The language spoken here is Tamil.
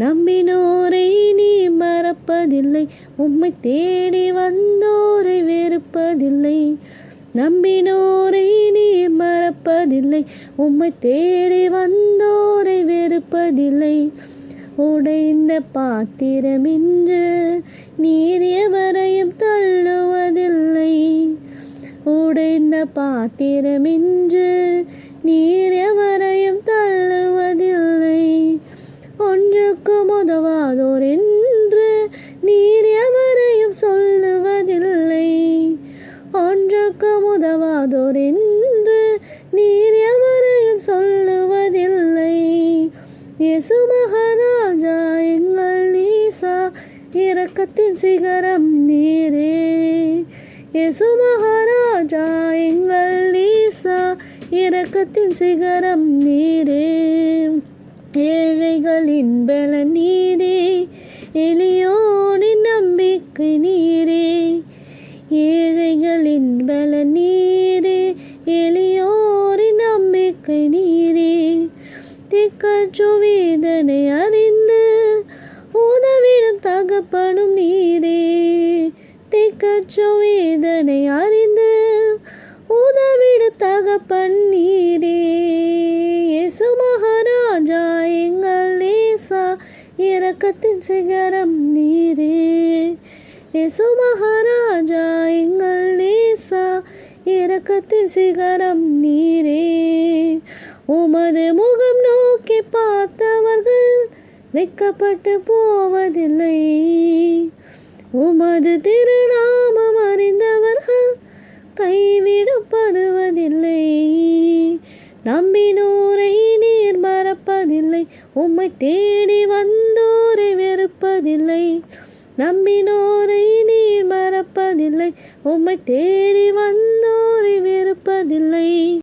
நம்பினோரை நீ மறப்பதில்லை. உம்மை தேடி வந்தோரை வெறுப்பதில்லை. நம்பினோரை நீ மறப்பதில்லை. உம்மை தேடி வந்தோரை வெறுப்பதில்லை. உடைந்த பாத்திரமின்று நீர் எவரையும் தள்ளுவதில்லை. உடைந்த பாத்திரமின்று நீர் எவ யாருக்கும் உதவாதோர் என்று நீர் எவரையும் சொல்லுவதில்லை. ஒன்றுக்கும் உதவாதோர் என்று நீர் எவரையும் சொல்லுவதில்லை. இயேசு மகாராஜா எங்கள் நீசா இரக்கத்தின் சிகரம் நீரே. இயேசு மகாராஜா எங்கள் நீசா இரக்கத்தின் சிகரம் நீரே. ஏழைகளின் பல நீரே எளியோனின் நம்பிக்கை நீரே. ஏழைகளின் பல நீரே எளியோரின் நம்பிக்கை நீரே. திக்கற்று வேதனை அறிந்து உதவிடும் தகப்படும் நீரே. திக்கற்று வேதனை அறிந்து உதவிடும் தகப்பன் நீர். இறக்கத்தின் சிகரம் நீரே. இசு மகாராஜா எங்கள் நேசா இறக்கத்தின் சிகரம் நீரே. உமது முகம் நோக்கி பார்த்தவர்கள் வெக்கப்பட்டு போவதில்லை. உமது திருநாமம் அறிந்தவர்கள் கைவிடப்படுவதில்லை. நம்பினோரை நீர் மறப்பதில்லை. உம்மை தேடி வந்த மறப்பதில்லை. நம்பினோரை நீர் மறப்பதில்லை. உம்மை தேடி வந்தோரை வெறுப்பதில்லை.